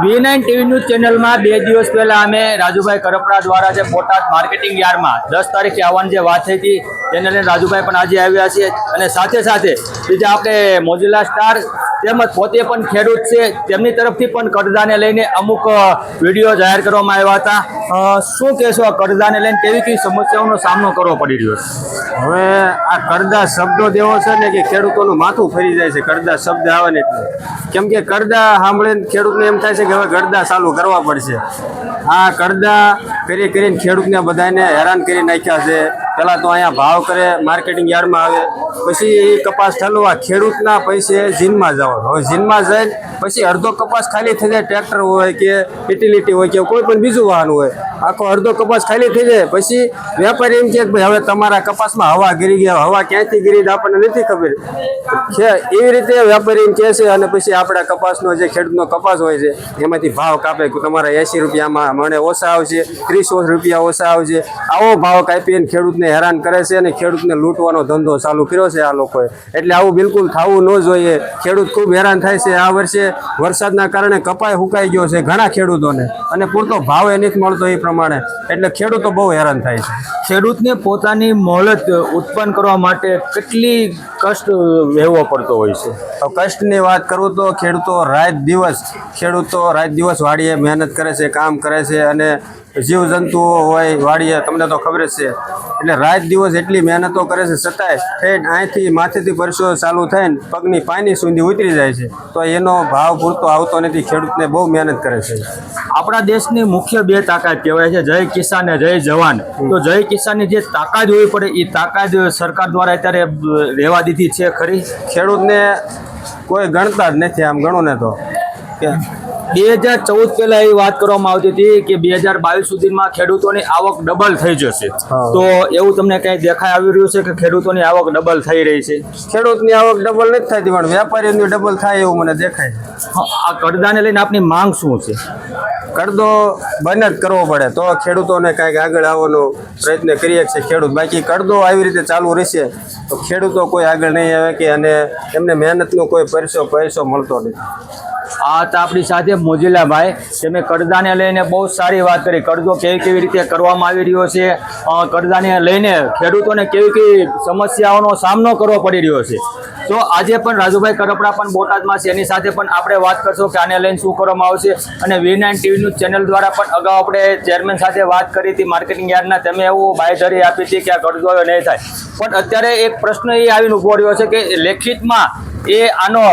વી nine TV news ચેનલમાં બે દિવસ પહેલા અમે રાજુભાઈ કરપડા દ્વારા જે બોટાદ માર્કેટિંગ યાર્ડમાં દસ તારીખે આવવાની જે વાત થઈ હતી, તેને રાજુભાઈ પણ આજે આવ્યા છે અને સાથે સાથે બીજા આપણે મોજીલા સ્ટાર તેમજ પોતે પણ ખેડૂત છે. તેમની તરફથી પણ કરદાને લઈને અમુક વીડિયો જાહેર કરવામાં આવ્યા હતા. શું કહેશો આ કરદાને લઈને કેવી કેવી સમસ્યાઓનો સામનો કરવો પડી રહ્યો છે? હવે આ કરદા શબ્દો દેવો છે ને કે ખેડૂતોનું માથું ફરી જાય છે. કરદા શબ્દ આવે ને એટલે. કેમ કે કરદા સાંભળીને ખેડૂતને એમ થાય છે કે હવે કરદા ચાલુ કરવા પડશે. આ કરદા કરી કરીને ખેડૂતને બધાને હેરાન કરી નાખ્યા છે. પહેલાં તો અહીંયા ભાવ કરે માર્કેટિંગ યાર્ડમાં આવે, પછી કપાસ ઠલવા ખેડૂતના પૈસે જીનમાં જવાનું. હવે જીનમાં જઈને પછી અડધો કપાસ ખાલી થઈ જાય, ટ્રેક્ટર હોય કે યુટિલિટી હોય કે કોઈ પણ બીજું વાહન હોય, આખો અડધો કપાસ ખાલી થઈ જાય. પછી વેપારી એમ કે ભાઈ, હવે તમારા કપાસમાં હવા ગીરી ગયા હવા ક્યાંથી ગીરી આપણને નથી ખબર. છે, એવી રીતે વેપારી એમ કહે છે અને પછી આપણા કપાસનો જે ખેડૂતનો કપાસ હોય છે, એમાંથી ભાવ કાપે તમારા એંસી રૂપિયામાં મને ઓછા આવશે, ત્રીસ રૂપિયા ઓછા આવશે. આવો ભાવ કાપીને ખેડૂતને હેરાન કરે છે અને ખેડૂતને લૂંટવાનો ધંધો ચાલુ કર્યો છે આ લોકોએ. એટલે આવું બિલકુલ થવું ન જોઈએ. ખેડૂત ખૂબ હેરાન થાય છે. આ વર્ષે વરસાદના કારણે કપાય હુકાઈ ગયો છે ઘણા ખેડૂતોને. અને પૂરતો ભાવ એ નથી મળતો એ પ્રમાણે. એટલે ખેડૂતો બહુ હેરાન થાય છે. ખેડૂતને પોતાની મોહલત ઉત્પન્ન કરવા માટે કેટલી કષ્ટ વહેવો પડતો હોય છે? કષ્ટની વાત કરું તો ખેડૂતો રાત દિવસ ખેડૂતો રાત દિવસ વાડીએ મહેનત કરે છે કામ કરે છે અને જીવજંતુઓ હોય વાડીએ તમને તો ખબર જ છે. એટલે રાત દિવસ એટલી મહેનતો કરે છે છતાંય ઠેઠ અહીંથી માથેથી પરસો ચાલુ થઈને પગની પાણી સુધી ઉતરી જાય છે. તો એનો ભાવ પૂરતો આવતો નથી ખેડૂતને બહુ મહેનત કરે છે. આપણા દેશની મુખ્ય બે તાકાત કહેવાય છે જય કિસાન જય જવાન. તો જય કિસાનની જે તાકાત હોવી પડે એ તાકાત સરકાર દ્વારા અત્યારે રહેવા દીધી છે ખરી? ખેડૂતને કોઈ ગણતા જ નથી આમ ગણો ને તો. કે બે હજાર ચૌદ પહેલા એવી વાત કરવામાં આવતી હતી કે બે હજાર બાવીસ સુધીમાં ખેડૂતોની આવક ડબલ થઈ જશે. તો એવું તમને કઈ દેખાઈ આવી રહ્યું છે કે ખેડૂતોની આવક ડબલ થઈ રહી છે? ખેડૂતની આવક ડબલ નથી થતી પણ વેપારીની ડબલ થાય એવું મને દેખાય આ કરદાને લઈને આપની માંગ શું છે? કરદો બંને જ કરવો પડે. તો ખેડૂતોને કાંઈક આગળ આવવાનો પ્રયત્ન કરીએ છે ખેડૂત. બાકી કરદો આવી રીતે ચાલુ રહેશે તો ખેડૂતો કોઈ આગળ નહીં આવે કે અને એમને મહેનતનો કોઈ પૈસો પૈસો મળતો નથી. આ હતા આપણી સાથે મોજીલાભાઈ તેમણે કરદાને લઈને બહુ સારી વાત કરી. કરજો કેવી કેવી રીતે કરવામાં આવી રહ્યો છે? કરદાને લઈને ખેડૂતોને કેવી કેવી સમસ્યાઓનો સામનો કરવો પડી રહ્યો છે. તો આજે પણ રાજુભાઈ કરપડા પણ બોટાદમાં છે. એની સાથે પણ આપણે વાત કરશું કે આને લઈને શું કરવામાં આવશે અને V nine TV news channel દ્વારા પણ અગાઉ આપણે ચેરમેન સાથે વાત કરી હતી માર્કેટિંગ યાર્ડના તમે એવું બાયધરી આપી હતી કે આ કરજો નહીં થાય. પણ અત્યારે એક પ્રશ્ન એ આવીને ઊભો રહ્યો છે કે લેખિતમાં એ આનો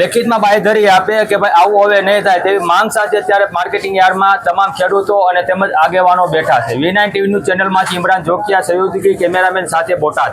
લેખિતમાં બાંયધરી આપે કે ભાઈ આવું હવે નહીં થાય તેવી માંગ સાથે અત્યારે માર્કેટિંગ યાર્ડમાં તમામ ખેડૂતો અને તેમજ આગેવાનો બેઠા છે. વી નાઇન ટીવી ન્યૂઝ ચેનલમાંથી ઇમરાન જોકિયા સહયોગી કેમેરામેન સાથે બોટાદ.